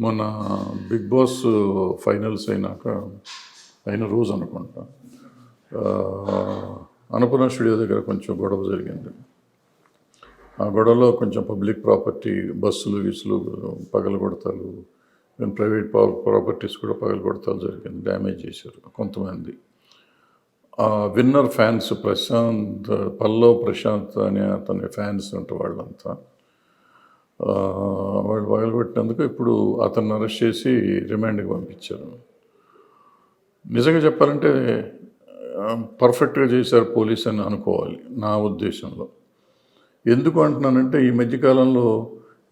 మొన్న big boss finals అయినాక అయిన రోజు అనుకుంటా. ఆ, అన్నపూర్ణ స్టూడియో దగ్గర కొంచెం గొడవ జరిగింది. ఆ గొడవలో కొంచెం పబ్లిక్ ప్రాపర్టీ బస్సులు గిస్సులు పగల కొడతాలు ప్రైవేట్ ప్రాపర్టీస్ కూడా పగల కొడతాలు జరిగింది డ్యామేజ్ చేశారు కొంతమంది. ఆ విన్నర్ ఫ్యాన్స్ ప్రశాంత్ పల్లవ్ ప్రశాంత్ అనే అతని ఫ్యాన్స్ ఉంటారు వాళ్ళంతా వాళ్ళు పగలగొట్టినందుకు ఇప్పుడు అతన్ని అరెస్ట్ చేసి రిమాండ్కి పంపించారు. నిజంగా చెప్పాలంటే పర్ఫెక్ట్గా చేశారు పోలీస్ అని అనుకోవాలి నా ఉద్దేశంలో. ఎందుకు అంటున్నానంటే ఈ మధ్యకాలంలో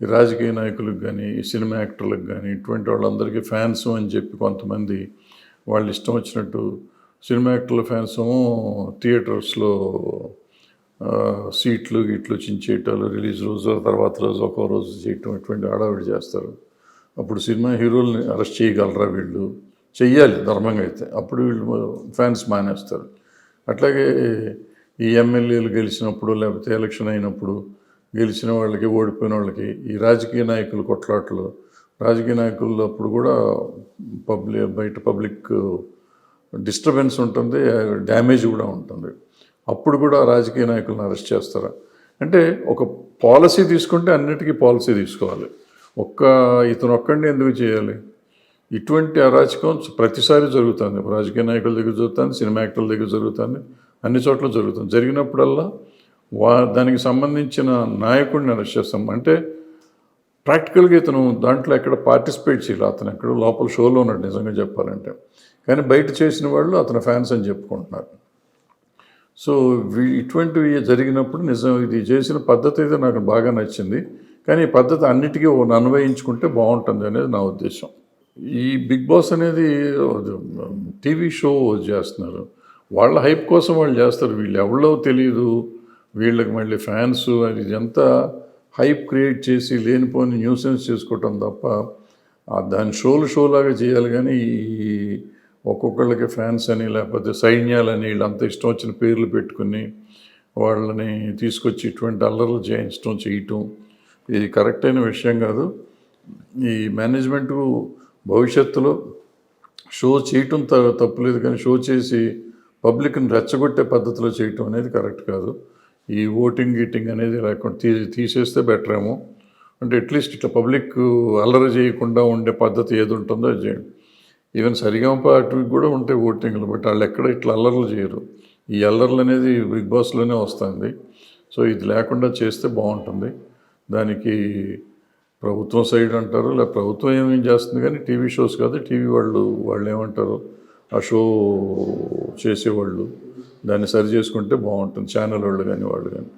ఈ రాజకీయ నాయకులకు కానీ ఈ సినిమా యాక్టర్లకు కానీ ఇటువంటి వాళ్ళందరికీ ఫ్యాన్స్ అని చెప్పి కొంతమంది వాళ్ళు ఇష్టం వచ్చినట్టు సినిమా యాక్టర్ల ఫ్యాన్స్ థియేటర్స్లో సీట్లు గిట్లు చించేయటాలు రిలీజ్ రోజు తర్వాత రోజు ఒక్కో రోజు చేయటం ఇటువంటి హడావిడి చేస్తారు. అప్పుడు సినిమా హీరోల్ని అరెస్ట్ చేయగలరా వీళ్ళు? చెయ్యాలి ధర్మంగా అయితే. అప్పుడు వీళ్ళు ఫ్యాన్స్ మానేస్తారు. అట్లాగే ఈ ఎమ్మెల్యేలు గెలిచినప్పుడు లేకపోతే ఎలక్షన్ అయినప్పుడు గెలిచిన వాళ్ళకి ఓడిపోయిన వాళ్ళకి ఈ రాజకీయ నాయకులు కొట్లాట్లు రాజకీయ నాయకులు అప్పుడు కూడా పబ్లిక్ బయట పబ్లిక్ డిస్టర్బెన్స్ ఉంటుంది డ్యామేజ్ కూడా ఉంటుంది. అప్పుడు కూడా రాజకీయ నాయకులను అరెస్ట్ చేస్తారా? అంటే ఒక పాలసీ తీసుకుంటే అన్నిటికీ పాలసీ తీసుకోవాలి. ఒక్క ఇతను ఒక్కడిని ఎందుకు చేయాలి? ఇటువంటి అరాచకం ప్రతిసారి జరుగుతుంది. రాజకీయ నాయకుల దగ్గర జరుగుతుంది సినిమా యాక్టర్ల దగ్గర జరుగుతుంది అన్ని చోట్ల జరుగుతుంది. జరిగినప్పుడల్లా వా దానికి సంబంధించిన నాయకుడిని అరెస్ట్ చేస్తాం. అంటే ప్రాక్టికల్గా ఇతను దాంట్లో ఎక్కడ పార్టిసిపేట్ చేయాలి. అతను ఎక్కడ లోపల షోలో ఉన్నాడు నిజంగా చెప్పాలంటే. కానీ బయట చేసిన వాళ్ళు అతను ఫ్యాన్స్ అని చెప్పుకుంటున్నారు. సో ఇటువంటివి జరిగినప్పుడు నిజం ఇది చేసిన పద్ధతి అయితే నాకు బాగా నచ్చింది. కానీ ఈ పద్ధతి అన్నిటికీ అన్వయించుకుంటే బాగుంటుంది అనేది నా ఉద్దేశం. ఈ బిగ్ బాస్ అనేది టీవీ షో చేస్తున్నారు. వాళ్ళ హైప్ కోసం వాళ్ళు చేస్తారు. వీళ్ళు ఎవరో తెలియదు వీళ్ళకి మళ్ళీ ఫ్యాన్స్ అది ఇదంతా హైప్ క్రియేట్ చేసి లేనిపోని న్యూసెన్స్ చేసుకోవటం తప్ప దాని షోలు షోలాగా చేయాలి కానీ ఈ ఒక్కొక్కళ్ళకి ఫ్యాన్స్ అని లేకపోతే సైన్యాలని వీళ్ళంతా ఇష్టం వచ్చిన పేర్లు పెట్టుకుని వాళ్ళని తీసుకొచ్చి ఇటువంటి అల్లర్లు చేయించడం చేయటం. ఇది కరెక్ట్ అయిన విషయం కాదు. ఈ మేనేజ్మెంట్ భవిష్యత్తులో షో చేయటం త- తప్పులేదు కానీ షో చేసి పబ్లిక్ని రెచ్చగొట్టే పద్ధతిలో చేయటం అనేది కరెక్ట్ కాదు. ఈ ఓటింగ్ గీటింగ్ అనేది లేకుండా తీ తీసేస్తే బెటర్ ఏమో అంటే అట్లీస్ట్ ఇట్లా పబ్లిక్ అల్లరి చేయకుండా ఉండే పద్ధతి ఏది ఉంటుందో అది చేయండి. ఈవెన్ సరిగమప అటువి కూడా ఉంటాయి ఓటింగ్లు బట్ వాళ్ళు ఎక్కడ ఇట్లా అల్లర్లు చేయరు. ఈ అల్లర్లు అనేది బిగ్ బాస్లోనే వస్తుంది. సో ఇది లేకుండా చేస్తే బాగుంటుంది. దానికి ప్రభుత్వం సైడ్ అంటారు లేదా ప్రభుత్వం ఏమేం చేస్తుంది కానీ టీవీ షోస్ కాదు టీవీ వాళ్ళు వాళ్ళు ఏమంటారు ఆ షో చేసేవాళ్ళు. దాన్ని సరి చేసుకుంటే బాగుంటుంది ఛానల్ వాళ్ళు కానీ వాళ్ళు కానీ.